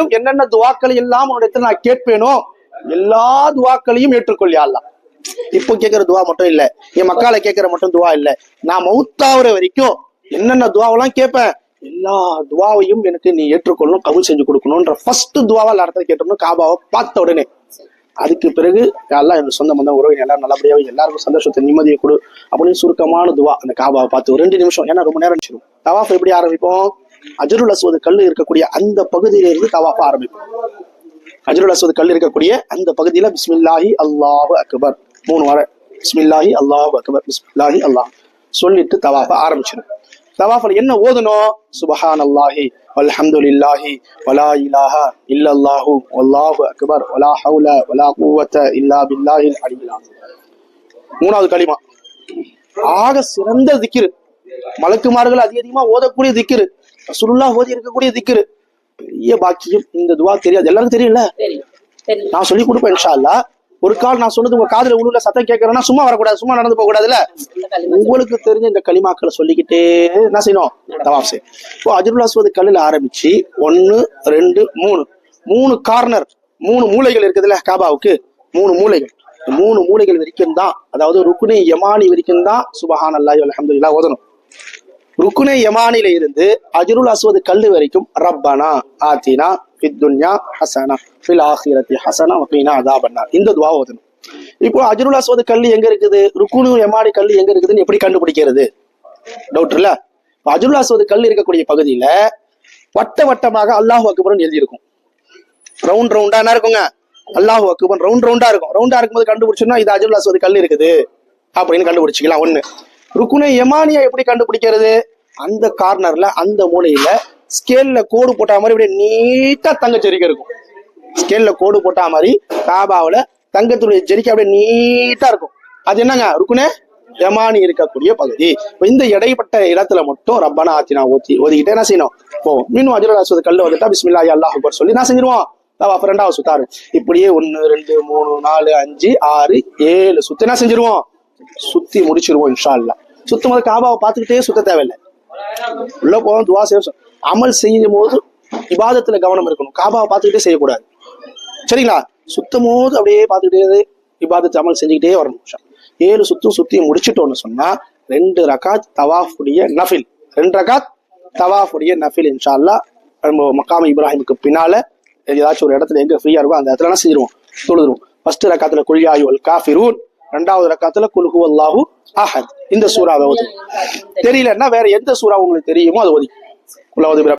மறுமையிலும் என்னென்ன துவாக்களை எல்லாம் உன்னிடத்தில் நான் கேட்பேனோ எல்லா துவாக்களையும் ஏற்றுக்கொள்ளியா அல்லாஹ். இப்போ கேட்கிற துவா மட்டும் இல்ல என் மக்களை கேட்கிற மட்டும் துவா இல்ல. நான் மவுத்தாவுற வரைக்கும் என்னென்ன துவாவெல்லாம் கேட்பேன் எல்லா துவாவையும் எனக்கு நீ ஏற்றுக்கொள்ளணும் கவுல் செஞ்சு கொடுக்கணும்ன்ற ஃபர்ஸ்ட் துவாவா எல்லா இடத்துல கேட்டோம்னு காபாவை பார்த்த உடனே. அதுக்கு பிறகு எல்லாம் என் சொந்த மந்தம் உறவு எல்லாரும் நல்லபடியாக எல்லாருக்கும் சந்தோஷத்தை நிம்மதியை கொடு அப்படின்னு சுருக்கமான துவா அந்த காபாவை பார்த்து ஒரு ரெண்டு நிமிஷம் ஏன்னா ரொம்ப நேரம் இருந்துச்சிடும் தவாஃப் எப்படி ஆரம்பிப்போம்? அஜருல் அஸ்வது கல் இருக்கக்கூடிய அந்த பகுதியில இருந்து தவாஃபா ஆரம்பிப்போம். அஜருல் அஸ்வது கல் இருக்கக்கூடிய அந்த பகுதியில பிஸ்மில்லாஹி அல்லாஹு அக்பர். மூணு வர. பிஸ்மில்லாஹி அல்லாஹு அக்பர். பிஸ்மில்லாஹி அல்லாஹ். சொல்லிட்டு தவாஃப ஆரம்பிச்சிடும். தவாஃபல் என்ன ஓதணும்? சுபஹான் அல்லாஹி வல்ஹம்துலில்லாஹி வலா இலாஹா இல்லல்லாஹு வல்லாஹு அக்பர். வலா ஹவுல வலா கூவத்த இல்லா பில்லாஹில் அலியில் மூணாவது களிமா. ஆக சிறந்த திக்கிரு. மலக்குமார்கள் அதிக அதிகமா ஓதக்கூடிய திக்கிரு. ரசூலுல்லாஹ் ஓதி இருக்கக்கூடிய திக்கிரு பெரிய பாக்கியம். இந்த துவா தெரியாது. எல்லாருக்கும் தெரியும்ல? தெரியும். நான் சொல்லி கொடுப்பேன் இன்ஷா ஒரு கால் நான் சொன்னது உங்க காதுல உள்ள சத்தம் கேட்கறேன்னா சும்மா வரக்கூடாது. சும்மா நடந்து போக கூடாதுல்ல உங்களுக்கு தெரிஞ்ச இந்த களிமாக்களை சொல்லிக்கிட்டே என்ன செய்யணும்? தவாப் செய்யும் இப்போ அஜருல் அஸ்வத் கல்லில் ஆரம்பிச்சு ஒன்னு ரெண்டு மூணு. மூணு கார்னர் மூணு மூலைகள் இருக்குதுல்ல காபாவுக்கு? மூணு இந்த மூணு மூலைகள் வரைக்கும் தான் அதாவது ருக்குனி யமானி வரைக்கும் தான் சுபஹான் அல்லாஹ் அல்ஹம்துலில்லாஹ் ஓதணும். ருக்குனே யமானில இருந்து அஜருல் அஸ்வது கல்லு வரைக்கும் ரப்பனா ஆத்தினா பித்துன்யா ஹசனா ஃபில் ஆஹிரத்தி ஹசனா அப்படின்னா அதா பண்ணா இந்த துவா ஓதணும். இப்போ அஜருல் அஸ்வது கல்லு எங்க இருக்குது? ருக்குனு யமானி கல்லு எங்க இருக்குதுன்னு எப்படி கண்டுபிடிக்கிறது? டவுட் இல்ல? அஜருல் அஸ்வது கல் இருக்கக்கூடிய பகுதியில வட்ட வட்டமாக அல்லாஹ் அக்பர்னு எழுதி இருக்கும் ரவுண்ட் ரவுண்டா என்ன இருக்குங்க? அல்லாஹ் அக்பர் ரவுண்ட் ரவுண்டா இருக்கும். ரவுண்டா இருக்கும்போது கண்டுபிடிச்சோம்னா இது அஜருல் அஸ்வது கல் இருக்குது. அப்படின்னு கண்டுபிடிச்சிக்கலாம். ஒண்ணு. ருக்குனே எமானியா எப்படி கண்டுபிடிக்கிறது? அந்த கார்னர்ல அந்த மூலையில ஸ்கேல்ல கோடு போட்டா மாதிரி அப்படியே நீட்டா தங்க ஜெரிக்கை இருக்கும். ஸ்கேல்ல கோடு போட்டா மாதிரி காபாவில தங்கத்துடைய ஜெரிக்கை அப்படியே நீட்டா இருக்கும். அது என்னங்க? ருக்குனே யமானி இருக்கக்கூடிய பகுதி. இந்த இடைப்பட்ட இடத்துல மட்டும் ரப்பனா ஆத்தினா ஓத்தி ஓதிக்கிட்டே என்ன செய்யணும்? போவோம் மீன் அஜுல் அசுவது கல்லு வந்துட்டா பிஸ்மில்லா அல்லாஹ் அக்பர் சொல்லி நான் செஞ்சிருவோம். அப்ப ரெண்டாவது சுத்தாரு இப்படியே ஒன்னு ரெண்டு மூணு நாலு அஞ்சு ஆறு ஏழு சுத்தி என்ன செஞ்சிருவோம்? சுத்தி முடிச்சிருவோம் இன்ஷா அல்லா சுத்தம் காபாவை பார்த்துக்கிட்டே சுத்த தேவையில்லை. உள்ள போதும் துவா செய்ய அமல் செய்யும் போது விவாதத்துல கவனம் இருக்கணும். காபாவை பார்த்துக்கிட்டே செய்யக்கூடாது. சரிங்களா? சுத்தும் போது அப்படியே பார்த்துக்கிட்டே விவாதத்தை அமல் செஞ்சுக்கிட்டே வரணும். ஏழு சுத்தும் சுத்தியும் முடிச்சிட்டோம்னு சொன்னா ரெண்டு ரகாத் தவாஃபுடைய நஃபில். ரெண்டு ரகாத் தவாஃபுடைய நஃபில் இன்ஷால்லா நம்ம மக்காம இப்ராஹிமுக்கு பின்னால ஏதாச்சும் ஒரு இடத்துல எங்க ஃப்ரீயா இருக்கோ அந்த இடத்துல செஞ்சிருவோம். தொழுதுருவோம். ஃபர்ஸ்ட் ரகாத்துல குழியாயுவல் காஃபிரூன். ரெண்டாவது ரக்காத்துல குல்ஹு அல்லாஹு அஹத். இந்த சூறாவை ஓது தெரியலன்னா வேற எந்த சூறா உங்களுக்கு தெரியுமோ அதை ஓதி குலாவது